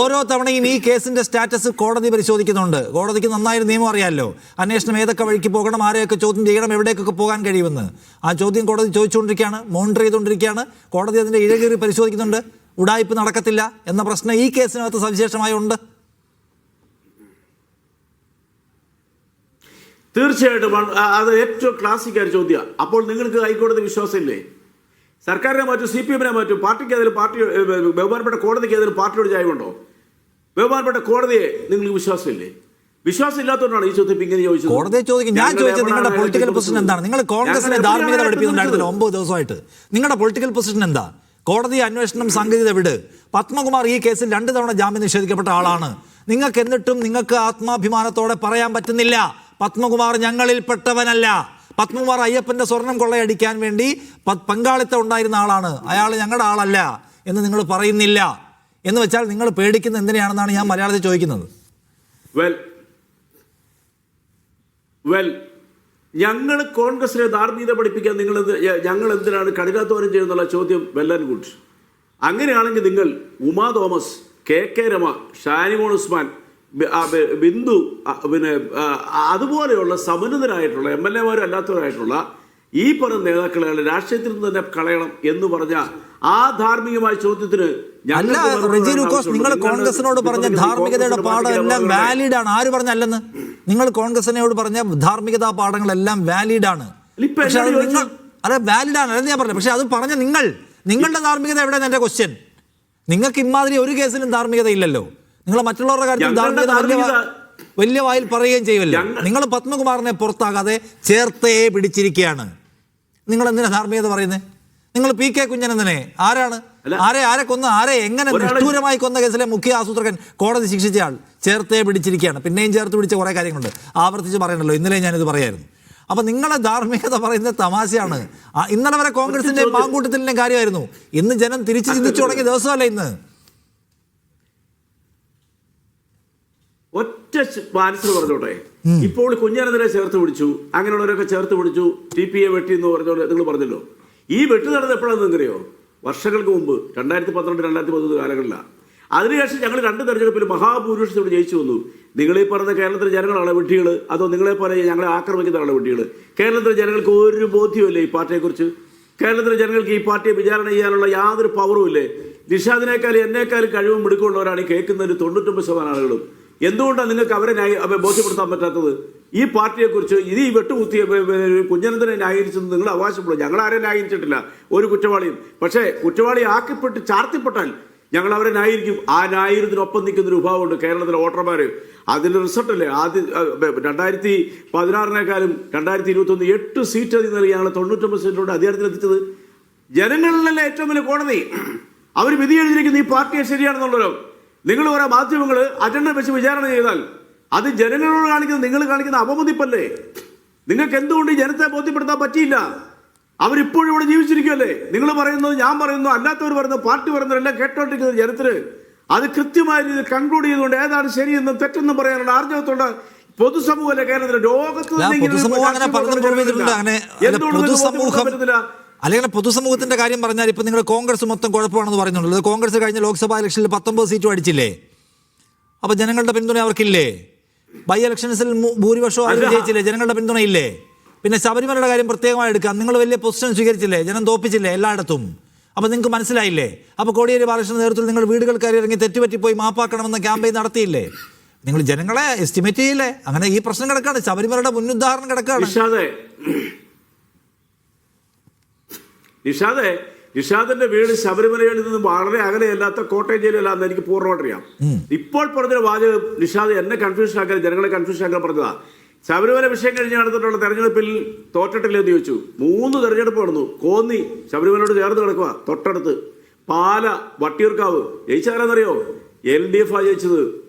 ഓരോ തവണയും ഈ കേസിന്റെ സ്റ്റാറ്റസ് കോടതി പരിശോധിക്കുന്നുണ്ട്. കോടതിക്ക് നന്നായൊരു നിയമം അറിയാമല്ലോ അന്വേഷണം ഏതൊക്കെ വഴിക്ക് പോകണം ആരെയൊക്കെ ചോദ്യം ചെയ്യണം എവിടേക്കൊക്കെ പോകാൻ കഴിയുമെന്ന്. ആ ചോദ്യം കോടതി ചോദിച്ചുകൊണ്ടിരിക്കുകയാണ് മോണിറ്റർ ചെയ്തുകൊണ്ടിരിക്കുകയാണ്. കോടതി അതിന്റെ ഇഴകീറി പരിശോധിക്കുന്നുണ്ട്. ഉടായ്പ നടക്കത്തില്ല എന്ന പ്രശ്നം ഈ കേസിനകത്ത് സവിശേഷമായി ഉണ്ട്. തീർച്ചയായിട്ടും അത് ഏറ്റവും ക്ലാസിക്കായ ചോദ്യം അപ്പോൾ നിങ്ങൾക്ക് ഹൈക്കോടതി വിശ്വാസമില്ലേ? സർക്കാരിനെ മാറ്റും സി പി എമ്മിനെ മാറ്റും പാർട്ടിക്ക് ഏതെങ്കിലും പാർട്ടി ബഹുമാനപ്പെട്ട കോടതിക്ക് ഏതെങ്കിലും പാർട്ടിയോട് ചായവുണ്ടോ ബഹുമാനപ്പെട്ട കോടതിയെ നിങ്ങൾക്ക് വിശ്വാസമില്ലേ? വിശ്വാസമില്ലാത്തതുകൊണ്ടാണ് ഈ ചോദ്യം ഇങ്ങനെ ചോദിച്ചത്. കോടതിയെ ചോദിക്കും. ഞാൻ ചോദിച്ചത് നിങ്ങളുടെ പൊളിറ്റിക്കൽ പൊസിഷൻ എന്താണ്? നിങ്ങൾ കോൺഗ്രസിനെ ധാർമ്മികത പഠിപ്പിക്കുന്നുണ്ടായിരുന്നു പഠിപ്പിക്കുന്നുണ്ടായിരുന്നല്ലോ ഒമ്പത് ദിവസമായിട്ട്. നിങ്ങളുടെ പൊളിറ്റിക്കൽ പൊസിഷൻ എന്താ? കോടതി അന്വേഷണം സാങ്കേതികത വിട്. പത്മകുമാർ ഈ കേസിൽ രണ്ട് തവണ ജാമ്യം നിഷേധിക്കപ്പെട്ട ആളാണ്. നിങ്ങൾക്ക് എന്നിട്ടും നിങ്ങൾക്ക് ആത്മാഭിമാനത്തോടെ പറയാൻ പറ്റുന്നില്ല. പത്മകുമാർ ഞങ്ങളിൽപ്പെട്ടവനല്ല. പത്മകുമാർ അയ്യപ്പന്റെ സ്വർണം കൊള്ളയടിക്കാൻ വേണ്ടി പങ്കാളിത്തം ഉണ്ടായിരുന്ന ആളാണ്. അയാൾ ഞങ്ങളുടെ ആളല്ല എന്ന് നിങ്ങൾ പറയുന്നില്ല എന്ന് വെച്ചാൽ നിങ്ങൾ പേടിക്കുന്ന എന്തിനാണെന്നാണ് ഞാൻ മലയാളത്തിൽ ചോദിക്കുന്നത്. വെൽ വെൽ ഞങ്ങൾ കോൺഗ്രസിനെ ധാർമ്മികത പഠിപ്പിക്കാൻ നിങ്ങൾ ഞങ്ങൾ എന്തിനാണ് കഠിനാധ്വാനം ചെയ്യുന്നുള്ള ചോദ്യം ആൻഡ് ഗുഡ് അങ്ങനെയാണെങ്കിൽ നിങ്ങൾ ഉമാ തോമസ് കെ കെ രമ ഷാനിമോൾ ഉസ്മാൻ ബിന്ദു പിന്നെ അതുപോലെയുള്ള സമന്വിതരായിട്ടുള്ള എം എൽ എമാരും അല്ലാത്തവരായിട്ടുള്ള ഈ പറഞ്ഞ നേതാക്കളെ രാഷ്ട്രീയത്തിൽ നിന്ന് തന്നെ കളയണം എന്ന് പറഞ്ഞ ആ ധാർമ്മികമായ ചോദ്യത്തിന് അല്ല റെജി ലൂക്കോസ്. നിങ്ങൾ കോൺഗ്രസിനോട് പറഞ്ഞ ധാർമ്മികതയുടെ കോൺഗ്രസിന്റെ പാഠം എല്ലാം വാലിഡ് ആണ്. ആര് പറഞ്ഞല്ലെന്ന്? നിങ്ങൾ കോൺഗ്രസിനോട് പറഞ്ഞ ധാർമ്മികതാ പാഠങ്ങളെല്ലാം വാലിഡ് ആണ്. പക്ഷെ അത് എന്നോട് നിങ്ങൾ അതെ വാലിഡ് ആണ് അതെന്ന് ഞാൻ പറഞ്ഞു പക്ഷെ അത് പറഞ്ഞ നിങ്ങൾ നിങ്ങളുടെ ധാർമ്മികത എവിടെയാണ് എന്റെ ക്വസ്റ്റ്യൻ നിങ്ങൾക്ക് ഇമാതിരി ഒരു കേസിലും ധാർമ്മികത ഇല്ലല്ലോ. നിങ്ങൾ മറ്റുള്ളവരുടെ കാര്യത്തിൽ വലിയ വായിൽ പറയുകയും ചെയ്യുമല്ലോ നിങ്ങൾ പത്മകുമാറിനെ പുറത്താകാതെ ചേർത്തേ പിടിച്ചിരിക്കുകയാണ്. നിങ്ങൾ എന്തിനാ ധാർമ്മികത പറയുന്നത് നിങ്ങൾ പി കെ കുഞ്ഞനന്ദനെ ആരാണ്? ആരെ ആരെ കൊന്ന ആരെ എങ്ങനെ നിഷ്ഠൂരമായി കൊന്ന കേസിലെ മുഖ്യ ആസൂത്രകൻ കോടതി ശിക്ഷിച്ചയാൾ ചേർത്തേ പിടിച്ചിരിക്കുകയാണ്. പിന്നെയും ചേർത്ത് പിടിച്ച കുറേ കാര്യങ്ങളുണ്ട്. ആവർത്തിച്ച് പറയണല്ലോ ഇന്നലെ ഞാനിത് പറയായിരുന്നു. അപ്പൊ നിങ്ങളെ ധാർമ്മികത പറയുന്നത് തമാശയാണ്. ഇന്നലെ വരെ കോൺഗ്രസിന്റെ ചോദ്യം. കാര്യമായിരുന്നു. ഇന്ന് ജനം തിരിച്ചു ചിന്തിച്ചു തുടങ്ങിയ ദിവസമല്ല ഇന്ന്? ഒറ്റ ആൻസർ പറഞ്ഞോട്ടെ. ഇപ്പോൾ കുഞ്ഞാനന്ദനെ ചേർത്ത് പിടിച്ചു. അങ്ങനെയുള്ളവരൊക്കെ ചേർത്ത് പിടിച്ചു. ടി പി എ വെട്ടി എന്ന് പറഞ്ഞോട്ടെ നിങ്ങൾ പറഞ്ഞല്ലോ. ഈ വെട്ടി നടന്നത് എപ്പോഴാണെന്ന് നിങ്ങറിയോ വർഷങ്ങൾക്ക് മുമ്പ് രണ്ടായിരത്തി പന്ത്രണ്ട് രണ്ടായിരത്തി പതിനൊന്ന് കാലങ്ങളിലാണ് അതിനുശേഷം ഞങ്ങൾ രണ്ട് തെരഞ്ഞെടുപ്പിൽ മഹാഭൂരിപക്ഷത്തോട് ജയിച്ചു വന്നു. നിങ്ങളീ പറഞ്ഞ കേരളത്തിലെ ജനങ്ങളാണ് വെട്ടികൾ അതോ നിങ്ങളെ പോലെ ഞങ്ങളെ ആക്രമിക്കുന്നതാണ് വെട്ടികൾ കേരളത്തിലെ ജനങ്ങൾക്ക് ഒരു ബോധ്യമില്ല ഈ പാർട്ടിയെക്കുറിച്ച്? കേരളത്തിലെ ജനങ്ങൾക്ക് ഈ പാർട്ടിയെ വിചാരണ ചെയ്യാനുള്ള യാതൊരു പവറും ഇല്ലേ? നിഷാദിനേക്കാൾ എന്നേക്കാൾ കഴിവും എടുക്കുന്നവരാണ് ഈ കേൾക്കുന്ന ഒരു തൊണ്ണൂറ്റൊമ്പത് ശതമാനം ആളുകളും. എന്തുകൊണ്ടാണ് നിങ്ങൾക്ക് അവരെ ബോധ്യപ്പെടുത്താൻ പറ്റാത്തത്? ഈ പാർട്ടിയെക്കുറിച്ച് ഇത് ഈ വെട്ടുകുത്തിയ കുഞ്ഞനന്തനെ ന്യായീകരിച്ചത് നിങ്ങൾ അവകാശപ്പെടും ഞങ്ങൾ ആരെ ന്യായീകരിച്ചിട്ടില്ല? ഒരു കുറ്റവാളിയും. പക്ഷേ കുറ്റവാളി ആക്കിപ്പെട്ട് ചാർത്തിപ്പെട്ടാൽ ഞങ്ങൾ അവരെ ന്യായീകരിക്കും. ആ ന്യായീകരണത്തിനൊപ്പം നിൽക്കുന്ന ഒരു വിഭാഗമുണ്ട് കേരളത്തിലെ വോട്ടർമാർ അതിന്റെ റിസൾട്ടല്ലേ? ആദ്യം രണ്ടായിരത്തി പതിനാറിനേക്കാളും രണ്ടായിരത്തി ഇരുപത്തൊന്ന് എട്ട് സീറ്റ് അതിൽ നിന്ന് ഞങ്ങൾ തൊണ്ണൂറ്റൊമ്പത് സീറ്റിലൂടെ അധികാരത്തിലെത്തിച്ചത് ജനങ്ങളിലല്ലേ ഏറ്റവും വലിയ കോടതി? അവർ വിധി എഴുതിയിരിക്കുന്ന ഈ പാർട്ടിയെ ശരിയാണെന്നുള്ളല്ലോ. നിങ്ങൾ ഓരോ മാധ്യമങ്ങൾ അജണ്ട വെച്ച് വിചാരണ ചെയ്താൽ അത് ജനങ്ങളോട് കാണിക്കുന്ന നിങ്ങൾ കാണിക്കുന്ന അപമതിപ്പല്ലേ നിങ്ങൾക്ക് എന്തുകൊണ്ട് ഈ ജനത്തെ ബോധ്യപ്പെടുത്താൻ പറ്റിയില്ല? അവരിപ്പോഴും ഇവിടെ ജീവിച്ചിരിക്കുകയല്ലേ നിങ്ങൾ പറയുന്നത് ഞാൻ പറയുന്നു അല്ലാത്തവർ പറയുന്നു പാർട്ടി പറയുന്നവരെല്ലാം കേട്ടോണ്ടിരിക്കുന്നത് ജനത്തിന് അത് കൃത്യമായ രീതിയിൽ കൺക്ലൂഡ് ചെയ്തുകൊണ്ട് ഏതാണ് ശരിയെന്നും തെറ്റെന്നും പറയാനുള്ള ആർജവത്തോടെ പൊതുസമൂഹമല്ലേ കേരളത്തിലെ അല്ല, എന്തുകൊണ്ട് പറ്റുന്നില്ല? അല്ലെങ്കിൽ പൊതുസമൂഹത്തിന്റെ കാര്യം പറഞ്ഞാൽ ഇപ്പൊ നിങ്ങൾ കോൺഗ്രസ് മൊത്തം കുഴപ്പമാണെന്ന് പറയുന്നുള്ളത് കോൺഗ്രസ് കഴിഞ്ഞ ലോക്സഭാ ഇലക്ഷനിൽ പത്തൊമ്പത് സീറ്റ് അടിച്ചില്ലേ? അപ്പൊ ജനങ്ങളുടെ പിന്തുണ അവർക്കില്ലേ? ബൈ ഇലക്ഷൻസിൽ ഭൂരിപക്ഷം ഭൂരിപക്ഷവും അവർ ജയിച്ചില്ലേ? ജനങ്ങളുടെ പിന്തുണ ഇല്ലേ? പിന്നെ ശബരിമലയുടെ കാര്യം പ്രത്യേകമായി എടുക്കാം. നിങ്ങൾ വലിയ പൊസിഷൻ സ്വീകരിച്ചില്ലേ? ജനം തോപ്പിച്ചില്ലേ എല്ലായിടത്തും? അപ്പൊ നിങ്ങൾക്ക് മനസ്സിലായില്ലേ? അപ്പൊ കോടിയേരി ബാലകൃഷ്ണൻ നേതൃത്വത്തിൽ നിങ്ങൾ വീടുകൾ കയറി ഇറങ്ങി തെറ്റുപറ്റിപ്പോയി മാപ്പാക്കണമെന്ന ക്യാമ്പയിൻ നടത്തിയില്ലേ? നിങ്ങൾ ജനങ്ങളെ എസ്റ്റിമേറ്റ് ചെയ്യില്ലേ? അങ്ങനെ ഈ പ്രശ്നം കിടക്കാണ്. ശബരിമലയുടെ മുന്നുദാഹരണം കിടക്കാണ് നിഷാദെ നിഷാദെ നിഷാദിന്റെ വീട് ശബരിമലയിൽ നിന്ന് വളരെ അകലെയല്ലാത്ത കോട്ടയം ജില്ലയിലാന്ന് എനിക്ക് പൂർണമായിട്ട് അറിയാം ഇപ്പോൾ പറഞ്ഞ വാചകം നിഷാദ് എന്നെ കൺഫ്യൂഷൻ ആക്കാൻ ജനങ്ങളെ കൺഫ്യൂഷൻ ആക്കാൻ പറഞ്ഞതാ. ശബരിമല വിഷയം കഴിഞ്ഞ് നടന്നിട്ടുള്ള തെരഞ്ഞെടുപ്പിൽ തോറ്റട്ടില്ല എന്ന് ചോദിച്ചു. മൂന്ന് തെരഞ്ഞെടുപ്പ് നടന്നു. കോന്നി ശബരിമലയോട് ചേർന്ന് കിടക്കുക തൊട്ടടുത്ത്. പാല വട്ടിയൂർക്കാവ്. ജയിച്ചാരെന്നറിയോ എൽ ഡി എഫ് ആ ജയിച്ചത്.